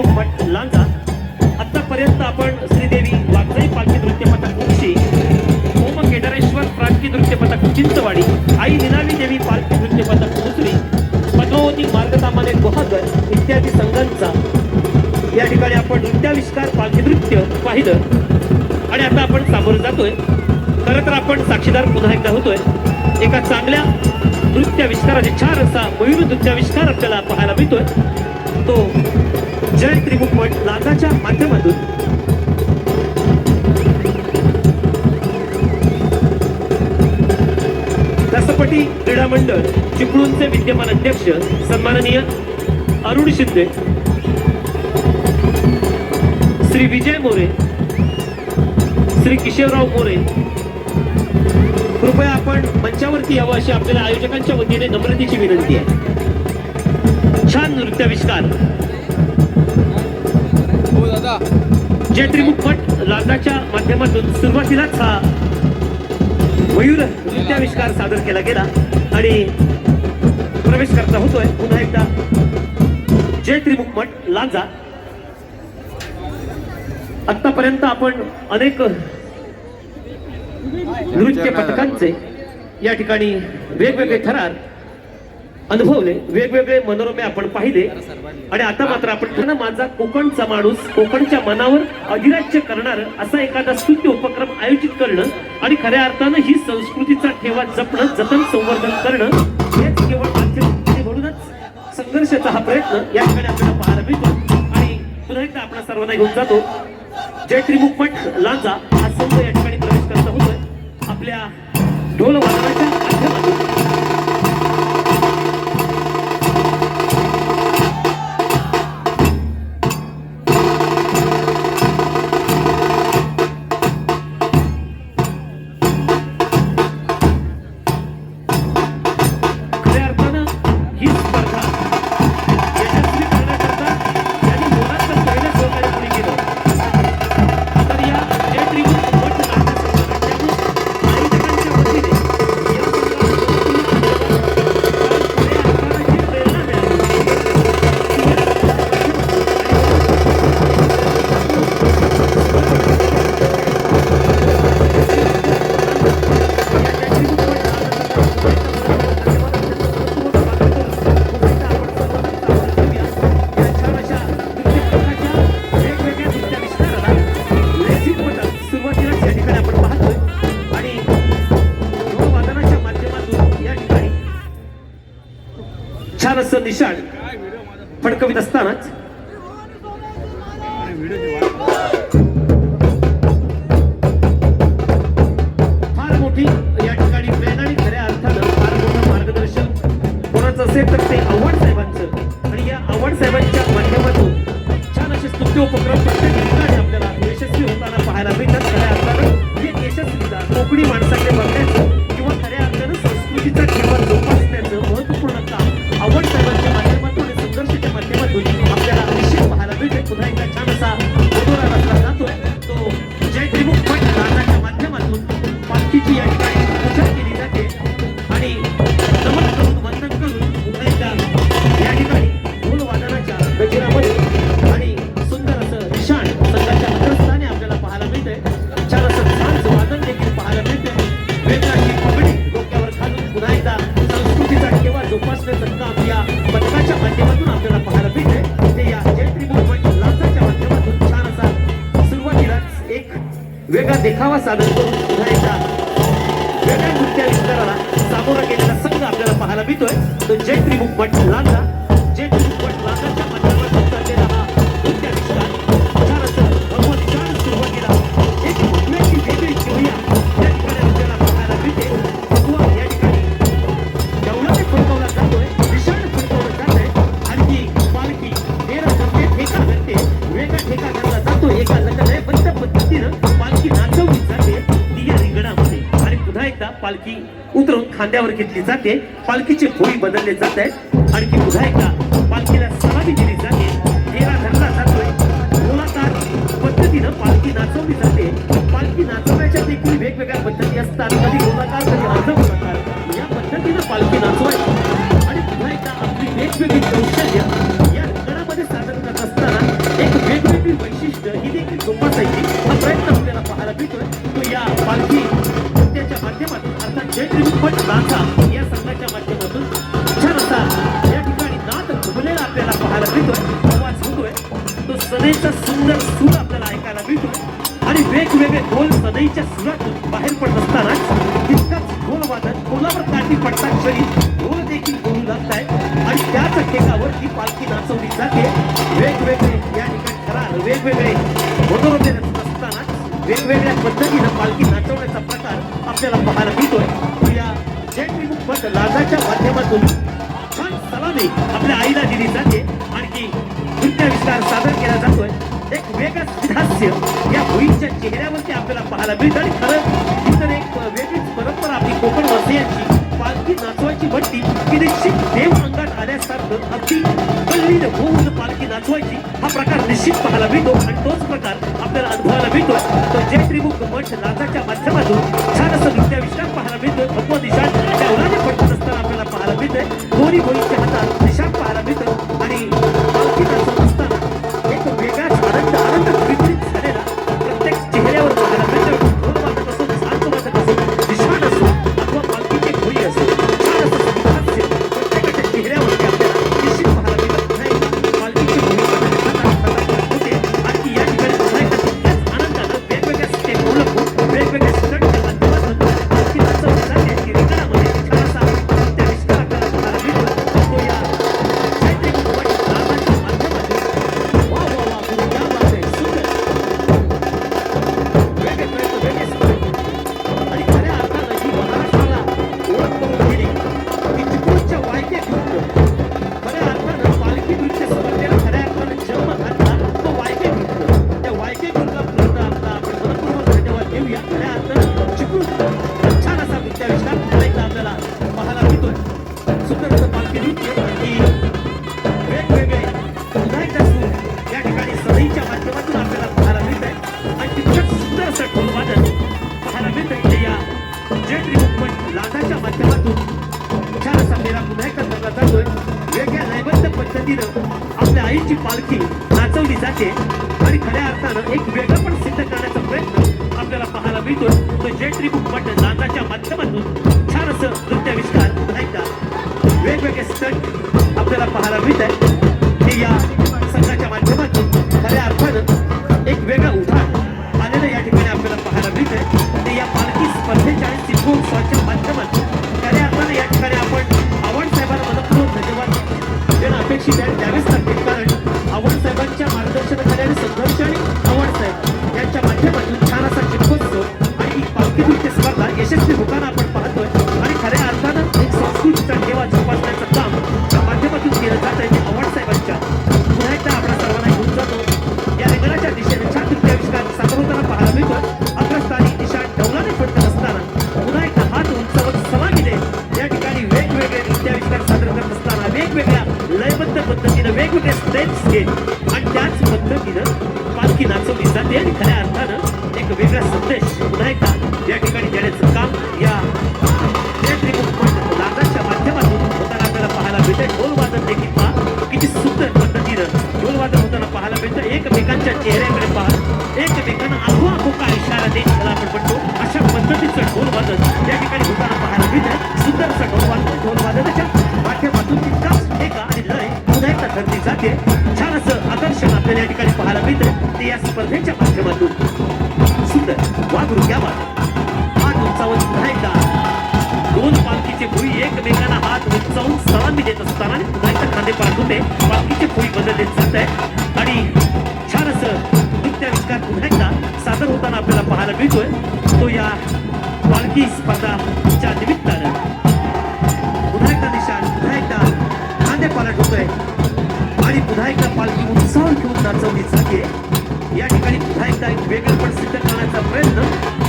त्रिमुख भट लांजा. आतापर्यंत आपण श्रीदेवी वाघजाई पालखी नृत्य पथक उक्षी ओम केदारेश्वर प्रांती नृत्य पथक चिंचवाडी आई निनावी देवी पालखी नृत्य पथक दुसरी पद्मावती मार्गतामाने गुहागर इत्यादी संघांचा. या ठिकाणी आपण नृत्याविष्कार पालखी नृत्य पाहिलं. आणि आता आपण सामोरं जातोय. खरं तर आपण साक्षीदार पुन्हा एकदा होतोय. एका चांगल्या नृत्याविष्काराचे छान असा मयूर नृत्याविष्कार आपल्याला पाहायला मिळतोय. तो जय त्रिमुख मठ माध्यमातून. रसपटी क्रीडा मंडळ चिपळूणचे विद्यमान अध्यक्ष सन्माननीय अरुण शिंदे. श्री विजय मोरे. श्री किशोरराव मोरे. कृपया आपण मंचावरती यावं अशी आपल्याला आयोजकांच्या वतीने नम्रतेची विनंती आहे. छान नृत्याविष्कार. हो दादा जय मठ माध्यमातून सुरुवातीलाच हा मयूर नृत्याविष्कार सादर केला गेला आणि प्रवेश करता होतोय. पुन्हा एकदा जय त्रिमुख मठ लांजा. आतापर्यंत आपण अनेक नृत्य पथकांचे या ठिकाणी वेगवेगळे थरार अनुभवले वेगवेगळे मनोरमे आपण पाहिले. आणि आता मात्र आपण माझा कोकणचा माणूस कोकणच्या मनावर अधिराज्य करणार असा एखादा स्तुत्य उपक्रम आयोजित करणं आणि खऱ्या अर्थानं ही संस्कृतीचा ठेवा जपणं जतन संवर्धन करणं हेच केवळ म्हणूनच संघर्षाचा हा प्रयत्न या ठिकाणी आपल्याला पाहायला मिळतो. आणि पुन्हा एकदा आपल्या सर्वांना घेऊन जातो. जय त्रिमुख लांजा हा संघ या ठिकाणी प्रवेश करत होतोय. आपल्या ढोल विशाल फडकवित असतानाच देखावा सादर खांद्यावर घेतली जाते. पालखीचे होळी बदलले जात. आहेत आणखी पुन्हा एकदा पालखीला सलामी दिली जाते. तेरा धरला जातोय. गोलाकार पद्धतीनं पालखी नाचवली जाते. पालखी नाचवण्याच्या देखील वेगवेगळ्या पद्धती असतात. कधी गोलाकार कधी अर्ध गोलाकार या पद्धतीनं पालखी नाचवायची. आणि पुन्हा एकदा आपली वेगवेगळी तक्रार वेगवेगळे मनोरंजन असताना वेगवेगळ्या पद्धतीनं पालखी नाचवण्याचा प्रकार आपल्याला पाहायला मिळतोय. या जैनविमुख पद लाजाच्या माध्यमातून छान सलामी आपल्या आईला दिली जाते. आणखी नृत्यविस्तार सादर केला जातोय. एक वेगळंच हास्य या होईच्या चेहऱ्यावरती आपल्याला पाहायला मिळतं. आणि खरं तर एक वेगळीच परंपरा आपली कोकण वासियांची की नाचवायची बट्टी की निश्चित देव अंगात आल्यासारखं अगदी कल्लीन होऊन पालखी नाचवायची. हा प्रकार निश्चित पाहायला मिळतो आणि तोच प्रकार आपल्याला अनुभवायला मिळतो. तर जय त्रिमुख मठ नाचाच्या माध्यमातून छान सुंदरसा ढोलवान ढोल वादनाच्या पाठ्यापासून जाते छान असं आकर्षण आपल्याला ठिकाणी पाहायला मिळतं या स्पर्धेच्या माध्यमातून दोन पालखीचे भुई एकमेकांना हात उंचावून सलामी देत असताना पुन्हा एकदा भुई बदलले जात आहे आणि छान असं नृत्याविष्कार पुन्हा सादर होताना आपल्याला पाहायला मिळतोय. तो या पालखी होतोय. आणि पुन्हा एकदा पालखी उत्साह घेऊन नाचवली जाते. या ठिकाणी पुन्हा एकदा एक वेगळेपण सिद्ध करण्याचा प्रयत्न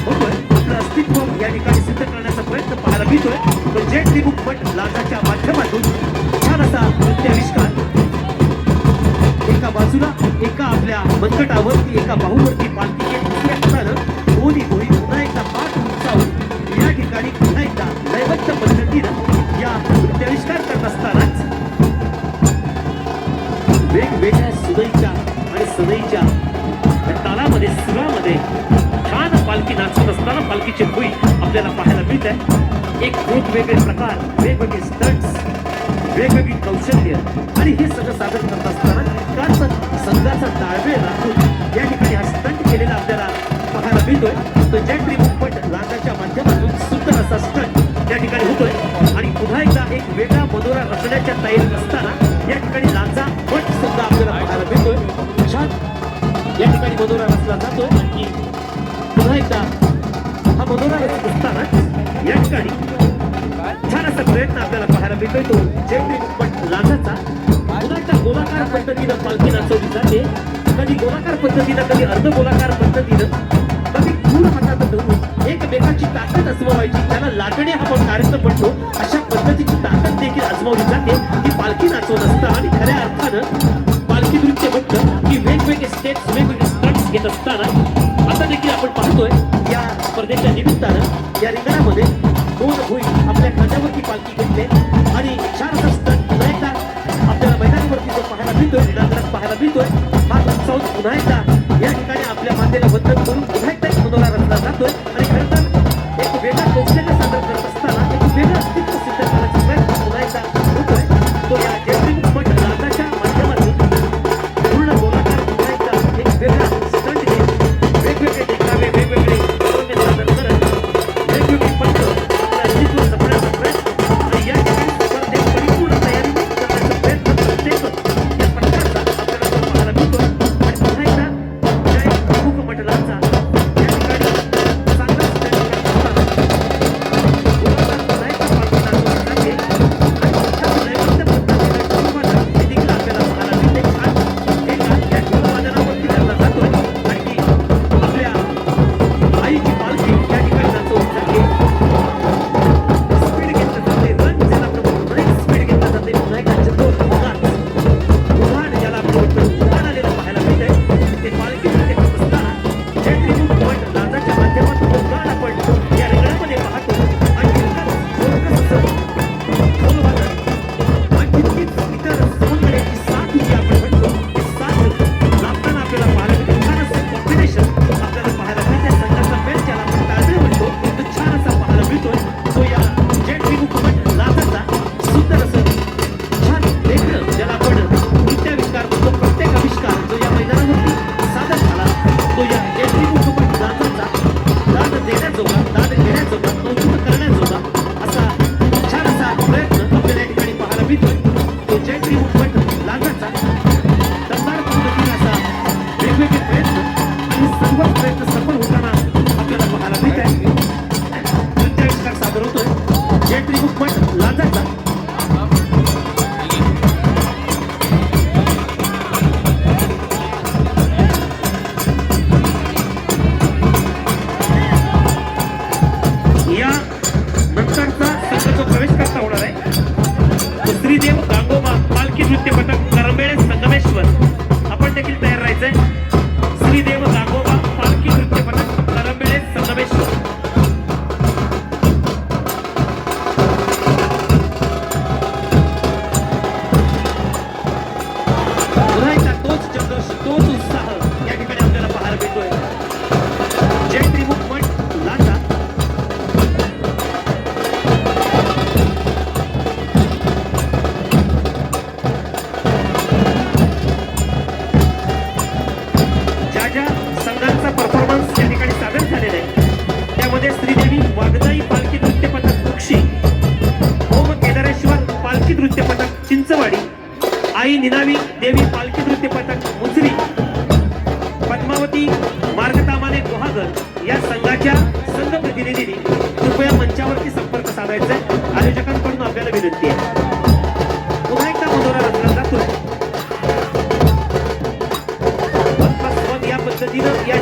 बरोबर आपलं अस्तित्व या ठिकाणी सिद्ध करण्याचा प्रयत्न पाहायला मिळतोय. तो जेट लिबुक बट लाजाच्या माध्यमातून छान असा नृत्याविष्कार एका बाजूला एका आपल्या मनकटावरती एका बाहूवरती पालखीचे दुसऱ्या सदैच्या तालामध्ये सुरामध्ये छान पालखी नाचत असताना पालखीचे भुई आपल्याला पाहायला मिळत आहे एक खूप वेगळे प्रकार वेगवेगळे स्टंट्स वेगवेगळी कौशल्य. आणि हे सगळं सादर करत असताना कालचा संघाचा ताळमेळ राखून या ठिकाणी हा स्टंट केलेला आपल्याला पाहायला मिळतोय. तो जॅट्री मुंबट लाटाच्या माध्यमातून सुंदर असा स्टंट त्या ठिकाणी होतोय. आणि पुन्हा एकदा एक वेगळा मधुरा रचण्याच्या तयारीत असताना या ठिकाणी लांचा पण सुद्धा आपल्याला पाहायला मिळतोय. छान या ठिकाणी मधोरा रचला जातो आणि पुन्हा एकदा हा मधोरा रचत असताना या ठिकाणी छान असा प्रयत्न आपल्याला पाहायला मिळतोय तो जेवढे पण लांजाचा. पुन्हा गोलाकार पद्धतीनं पालखी नाचवली जाते. कधी गोलाकार पद्धतीनं कधी अर्ध गोलाकार पद्धतीनं. कधी दूर हातात धरून एकमेकाची ताकद आजमावायची त्याला लाटणे हा पण कार्यक्रम म्हणतो अशा पद्धतीची ताकद देखील अजमावली जाते. ती पालखी नाचवत असतं आणि खऱ्या अर्थानं पालखी नृत्य म्हटलं की वेगवेगळे स्टेप्स वेगवेगळे स्टंट्स घेत असताना आता देखील आपण पाहतोय या स्पर्धेच्या निमित्तानं या रिंगणामध्ये दोन निनावी देवी पालखी नृत्य पथक मुसरी पद्मावती मार्गतामाने गुहागर या संघाच्या संघ प्रतिनिधींनी कृपया मंचावरती संपर्क साधायचा आयोजकांकडून आपल्याला विनंती आहे. या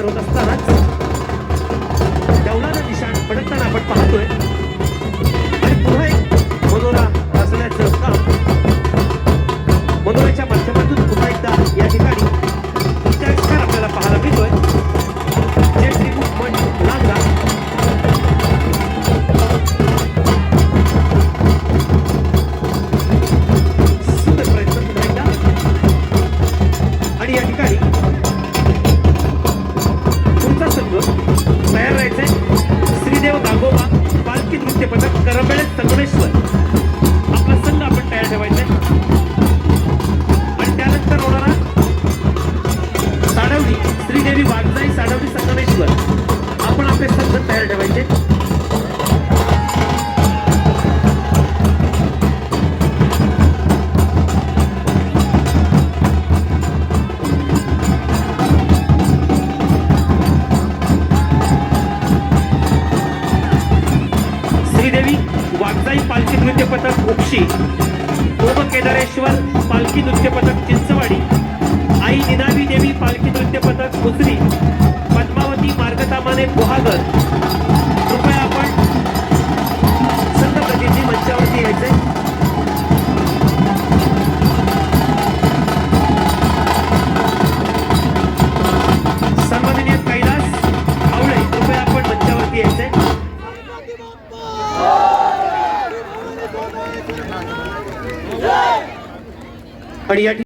трудостанция. उपशी ओम केदारेश्वर पालखी नृत्य पथक चिंचवाडी आई निदावी देवी पालखी नृत्य पथक उचरी पद्मावती मार्गतामाने गुहागर নড়াইহাটি